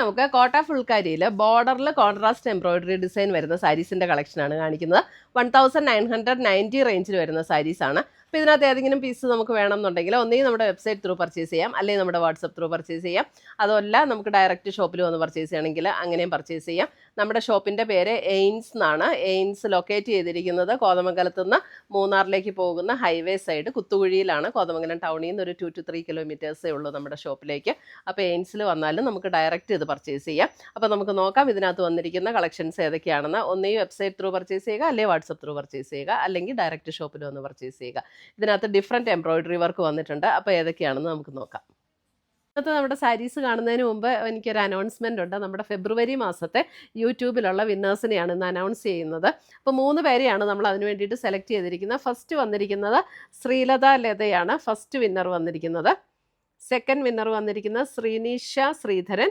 നമുക്ക് കോട്ട ഫുൾക്കാരിയിൽ ബോർഡറിൽ കോൺട്രാസ്റ്റ് എംബ്രോയിഡറി ഡിസൈൻ വരുന്ന സാരീസിന്റെ കളക്ഷനാണ് കാണിക്കുന്നത്. One thousand nine hundred ninety റേഞ്ചിൽ വരുന്ന സാരീസാണ് അപ്പോൾ ഇതിനകത്ത് ഏതെങ്കിലും പീസ് നമുക്ക് വേണമെന്നുണ്ടെങ്കിൽ ഒന്നെങ്കിൽ നമ്മുടെ വെബ്സൈറ്റ് ത്രൂ പർച്ചേസ് ചെയ്യാം. അല്ലെങ്കിൽ നമ്മുടെ വാട്സപ്പ് ത്രൂ പർച്ചേസ് ചെയ്യാം. അതല്ല നമുക്ക് ഡയറക്റ്റ് ഷോപ്പിൽ വന്ന് പർച്ചേസ് ചെയ്യണമെങ്കിൽ അങ്ങനെയും പർച്ചേസ് ചെയ്യാം. നമ്മുടെ ഷോപ്പിന്റെ പേര് എയിൻസ് എന്നാണ്. എയിൻസ് ലൊക്കേറ്റ് ചെയ്തിരിക്കുന്നത് കോതമംഗലത്ത് നിന്ന് മൂന്നാറിലേക്ക് പോകുന്ന ഹൈവേ സൈഡ് കുത്തുകുഴിയിലാണ്. കോതമംഗലം ടൗണിൽ നിന്ന് ഒരു ടു ടു ത്രീ കിലോമീറ്റേഴ്സേ ഉള്ളൂ നമ്മുടെ ഷോപ്പിലേക്ക് അപ്പോൾ എയിൻസിൽ വന്നാലും നമുക്ക് ഡയറക്റ്റ് ഇത് പർച്ചേസ് ചെയ്യാം. അപ്പോൾ നമുക്ക് നോക്കാം ഇതിനകത്ത് വന്നിരിക്കുന്ന കളക്ഷൻസ് ഏതൊക്കെയാണെന്ന്. ഒന്നേ വെബ്സൈറ്റ് ത്രൂ പർച്ചേസ് ചെയ്യുക അല്ലെങ്കിൽ വാട്സപ്പ് ത്രൂ പർച്ചേസ് ചെയ്യുക അല്ലെങ്കിൽ ഡയറക്റ്റ് ഷോപ്പിൽ വന്ന് പർച്ചേസ് ചെയ്യുക. ഇതിനകത്ത് ഡിഫറെന്റ് എംബ്രോയിഡറി വർക്ക് വന്നിട്ടുണ്ട്. അപ്പോൾ ഏതൊക്കെയാണെന്ന് നമുക്ക് നോക്കാം. ഇന്നത്തെ നമ്മുടെ സാരീസ് കാണുന്നതിന് മുമ്പ് എനിക്കൊരു അനൗൺസ്മെന്റ് ഉണ്ട്. നമ്മുടെ ഫെബ്രുവരി മാസത്തെ യൂട്യൂബിലുള്ള വിന്നേഴ്സിനെയാണ് ഇന്ന് അനൗൺസ് ചെയ്യുന്നത്. അപ്പോൾ മൂന്ന് പേരെയാണ് നമ്മൾ അതിന് വേണ്ടിയിട്ട് സെലക്ട് ചെയ്തിരിക്കുന്നത്. ഫസ്റ്റ് വന്നിരിക്കുന്നത് ശ്രീലത ലതയാണ്. ഫസ്റ്റ് വിന്നർ വന്നിരിക്കുന്നത്. സെക്കൻഡ് വിന്നർ വന്നിരിക്കുന്നത് ശ്രീനീഷ ശ്രീധരൻ.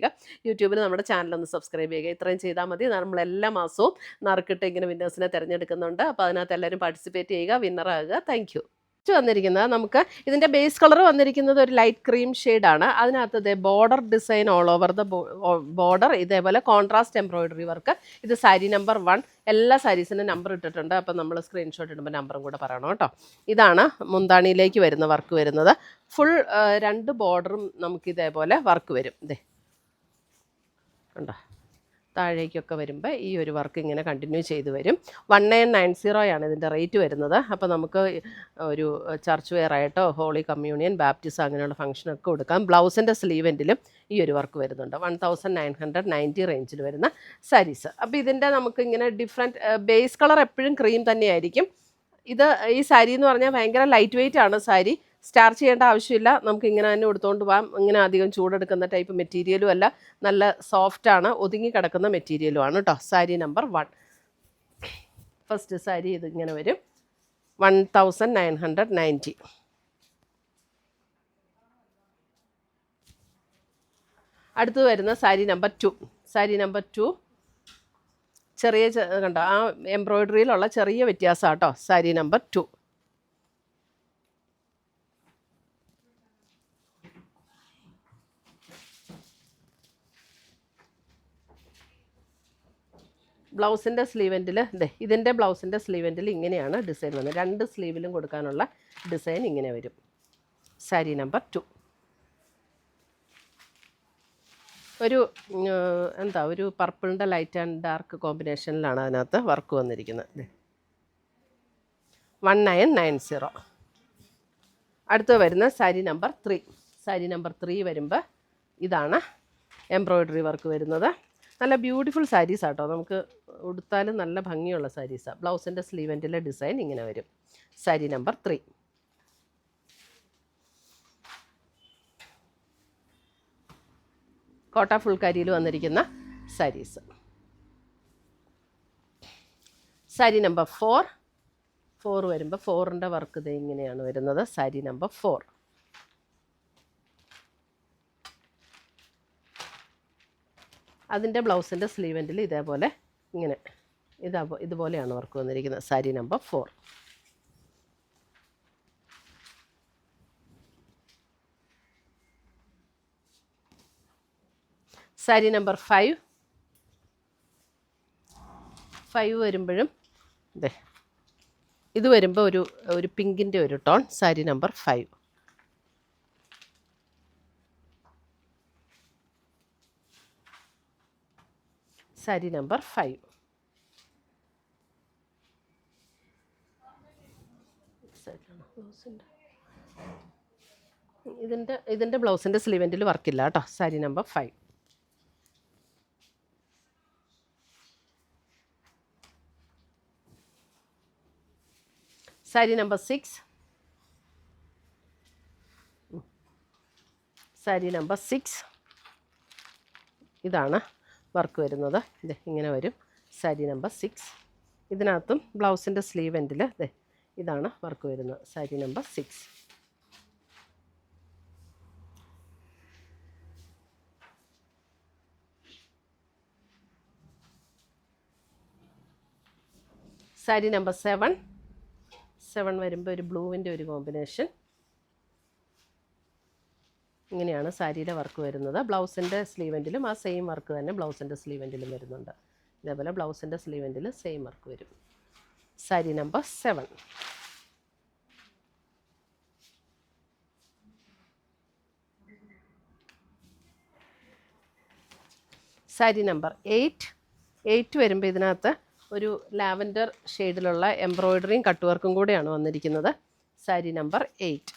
യൂട്യൂബിൽ നമ്മുടെ ചാനൽ ഒന്ന് സബ്സ്ക്രൈബ് ചെയ്യുക. ഇത്രയും ചെയ്താൽ മതി. നമ്മൾ എല്ലാ മാസവും നറുക്കിട്ട് ഇങ്ങനെ വിന്നേഴ്സിനെ തിരഞ്ഞെടുക്കുന്നുണ്ട്. അപ്പോൾ അതിനകത്ത് എല്ലാവരും പാർട്ടിസിപ്പേറ്റ് ചെയ്യുക വിന്നറാകുക താങ്ക് യു വന്നിരിക്കുന്നത് നമുക്ക് ഇതിന്റെ ബേസ് കളർ വന്നിരിക്കുന്നത് ഒരു ലൈറ്റ് ക്രീം ആണ്. അതിനകത്ത് ഇതേ border design all over the border ഇതേപോലെ കോൺട്രാസ്റ്റ് എംബ്രോയിഡറി വർക്ക് ഇത് സാരി നമ്പർ വൺ എല്ലാ സാരീസിനും നമ്പർ ഇട്ടിട്ടുണ്ട്. അപ്പം നമ്മൾ സ്ക്രീൻഷോട്ട് ഇടുമ്പോൾ നമ്പറും കൂടെ പറയണം കേട്ടോ. ഇതാണ് മുന്താണിയിലേക്ക് വരുന്ന വർക്ക് വരുന്നത്. ഫുൾ രണ്ട് ബോർഡറും നമുക്ക് ഇതേപോലെ വർക്ക് വരും. ഇതേ കണ്ടോ താഴേക്കൊക്കെ വരുമ്പോൾ ഈ ഒരു വർക്ക് ഇങ്ങനെ കണ്ടിന്യൂ ചെയ്ത് വരും. വൺ നയൻ നയൻ സീറോയാണ് ഇതിന്റെ റേറ്റ് വരുന്നത്. അപ്പോൾ നമുക്ക് ഒരു ചർച്ച് വെയർ ആയിട്ടോ ഹോളി കമ്മ്യൂണിയൻ ബാപ്റ്റിസം അങ്ങനെയുള്ള ഫംഗ്ഷനൊക്കെ കൊടുക്കാം. ബ്ലൗസിന്റെ സ്ലീവെന്റിലും ഈ ഒരു വർക്ക് വരുന്നുണ്ട്. One thousand nine hundred ninety റേഞ്ചിൽ വരുന്ന സാരീസ് അപ്പോൾ ഇതിന്റെ നമുക്ക് ഇങ്ങനെ ഡിഫറെന്റ് ബേസ് കളർ എപ്പോഴും ക്രീം തന്നെയായിരിക്കും. ഇത് ഈ സാരി എന്ന് പറഞ്ഞാൽ ഭയങ്കര ലൈറ്റ് വെയിറ്റ് ആണ് സാരി. സ്റ്റാർച്ച് ചെയ്യേണ്ട ആവശ്യമില്ല. നമുക്ക് ഇങ്ങനെ തന്നെ എടുത്തുകൊണ്ട് പോകാം. ഇങ്ങനെ അധികം ചൂടെടുക്കുന്ന ടൈപ്പ് മെറ്റീരിയലും അല്ല. നല്ല സോഫ്റ്റ് ആണ്. ഒതുങ്ങി കിടക്കുന്ന മെറ്റീരിയലും ആണ് കേട്ടോ sari number one first sari ഇത് ഇങ്ങനെ വരും. One thousand nine hundred ninety അടുത്ത് വരുന്ന sari number two sari number two ചെറിയ കണ്ടോ? ആ എംബ്രോയ്ഡറിയിലുള്ള ചെറിയ വ്യത്യാസമാണ് കേട്ടോ സാരി നമ്പർ ടു ബ്ലൗസിന്റെ സ്ലീവെന്റിൽ ഇതേ ഇതിന്റെ ബ്ലൗസിന്റെ സ്ലീവെന്റിൽ ഇങ്ങനെയാണ് ഡിസൈൻ വന്നത്. രണ്ട് സ്ലീവിലും കൊടുക്കാനുള്ള ഡിസൈൻ ഇങ്ങനെ വരും. Sari number two. ഒരു എന്താ ഒരു പർപ്പിളിന്റെ ലൈറ്റ് ആൻഡ് ഡാർക്ക് കോമ്പിനേഷനിലാണ് അതിനകത്ത് വർക്ക് വന്നിരിക്കുന്നത്. One nine nine zero. അടുത്ത് വരുന്ന sari number three. Sari number three വരുമ്പോൾ ഇതാണ് എംബ്രോയ്ഡറി വർക്ക് വരുന്നത്. നല്ല ബ്യൂട്ടിഫുൾ സാരീസ് ആട്ടോ. നമുക്ക് ഉടുത്താലും നല്ല ഭംഗിയുള്ള സാരീസാണ് ബ്ലൗസിന്റെ സ്ലീവന്റിലെ ഡിസൈൻ ഇങ്ങനെ വരും. സാരി നമ്പർ ത്രീ കോട്ട ഫുൾക്കാരിയിൽ വന്നിരിക്കുന്ന saris sari number four four വരുമ്പോൾ ഫോറിന്റെ വർക്ക് ഇത് ഇങ്ങനെയാണ് വരുന്നത്. സാരി നമ്പർ ഫോർ അതിന്റെ ബ്ലൗസിന്റെ സ്ലീവെന്റിൽ ഇതേപോലെ ഇങ്ങനെ ഇതാ ഇതുപോലെയാണ് വർക്ക് വന്നിരിക്കുന്നത്. Sari number four sari number five five വരുമ്പോഴും ഇതേ ഇത് വരുമ്പോൾ ഒരു ഒരു പിങ്കിന്റെ ഒരു tone sari number five sari number five. ഇതിന്റെ ഇതിന്റെ ബ്ലൗസിന്റെ സ്ലീവെന്റിൽ വർക്കില്ല കേട്ടോ. Sari number five. Sari number six. Sari number six. ഇതാണ്. വർക്ക് വരുന്നത്. ഇത് ഇങ്ങനെ വരും. Sari number six. ഇതിനകത്തും ബ്ലൗസിന്റെ സ്ലീവ് എൻഡിൽ ദേ ഇതാണ് വർക്ക് വരുന്നത്. Sari number six. Sari number seven. Seven വരുമ്പോൾ ഒരു ബ്ലൂവിന്റെ ഒരു കോമ്പിനേഷൻ. ഇങ്ങനെയാണ് സാരിയുടെ വർക്ക് വരുന്നത്. ബ്ലൗസിന്റെ സ്ലീവെന്റിലും ആ സെയിം വർക്ക് തന്നെ ബ്ലൗസിന്റെ സ്ലീവെന്റിലും വരുന്നുണ്ട്. ഇതേപോലെ ബ്ലൗസിന്റെ സ്ലീവെന്റിൽ സെയിം വർക്ക് വരും. Sari number seven. Sari number eight. Eight വരുമ്പോൾ ഇതിനകത്ത് ഒരു ലാവൻഡർ ഷെയ്ഡിലുള്ള എംബ്രോയ്ഡറിയും കട്ട് വർക്കും കൂടെയാണ് വന്നിരിക്കുന്നത്. Sari number eight.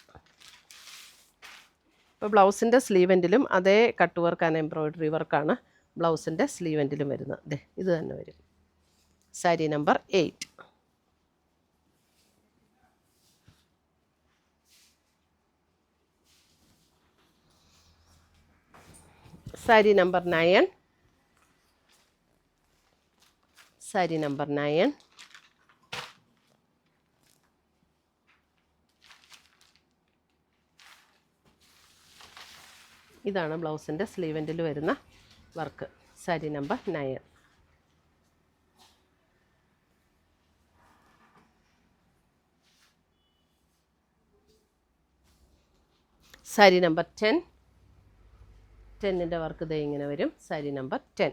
ഇപ്പോൾ ബ്ലൗസിന്റെ സ്ലീവെന്റിലും അതേ കട്ട് വർക്ക് ആൻഡ് എംബ്രോയിഡറി വർക്കാണ് ബ്ലൗസിന്റെ സ്ലീവെന്റിലും വരുന്നത്. ദേ ഇത് തന്നെ വരും. Sari number eight sari number nine sari number nine ഇതാണ് ബ്ലൗസിന്റെ സ്ലീവെന്റിൽ വരുന്ന work. Sari number nine. Sari number ten. ടെന്നിന്റെ work ദേ ഇങ്ങനെ വരും. Sari number ten.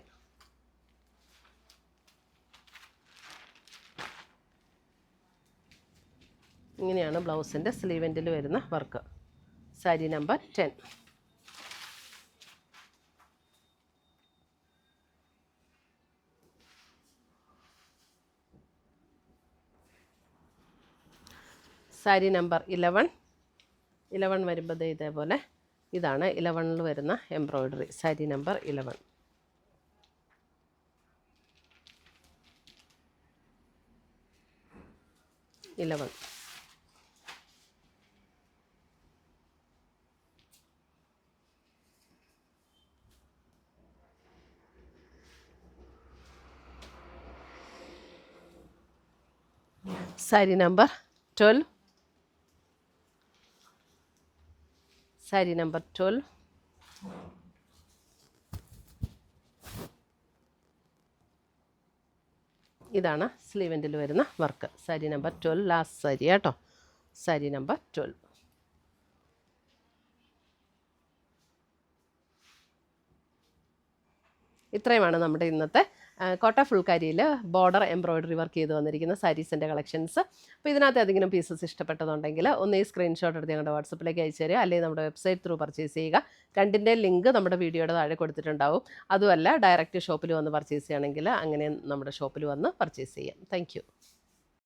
ഇങ്ങനെയാണ് ബ്ലൗസിന്റെ സ്ലീവെന്റിൽ വരുന്ന work. Sari number ten. Sari number eleven eleven വരുമ്പോൾ ഇതേപോലെ. ഇതാണ് ഇലവണിൽ വരുന്ന embroidery. Sari number eleven eleven sari number twelve. Sari number twelve ഇതാണ് സ്ലീവെന്റിൽ വരുന്ന work. Sari number twelve last sari കേട്ടോ? സാരി നമ്പർ ട്വൽവ് ഇത്രയുമാണ് നമ്മുടെ ഇന്നത്തെ കോട്ട ഫുൾക്കാരിയിൽ ബോർഡർ എംബ്രോയ്ഡറി വർക്ക് ചെയ്ത് വന്നിരിക്കുന്ന സാരീസിന്റെ കളക്ഷൻസ്. അപ്പോൾ ഇതിനകത്ത് ഏതെങ്കിലും പീസസ് ഇഷ്ടപ്പെട്ടതുണ്ടെങ്കിൽ ഒന്ന് ഈ സ്ക്രീൻഷോട്ട് എടുത്ത് ഞങ്ങളുടെ വാട്സപ്പിലേക്ക് അയച്ചു തരിക അല്ലെങ്കിൽ നമ്മുടെ വെബ്സൈറ്റ് ത്രൂ പർച്ചേസ് ചെയ്യുക. രണ്ടിന്റെ ലിങ്ക് നമ്മുടെ വീഡിയോയുടെ താഴെ കൊടുത്തിട്ടുണ്ടാവും. അതുമല്ല ഡയറക്റ്റ് ഷോപ്പിൽ വന്ന് പർച്ചേസ് ചെയ്യണമെങ്കിൽ അങ്ങനെ നമ്മുടെ ഷോപ്പിൽ വന്ന് പർച്ചേസ് ചെയ്യാം. താങ്ക്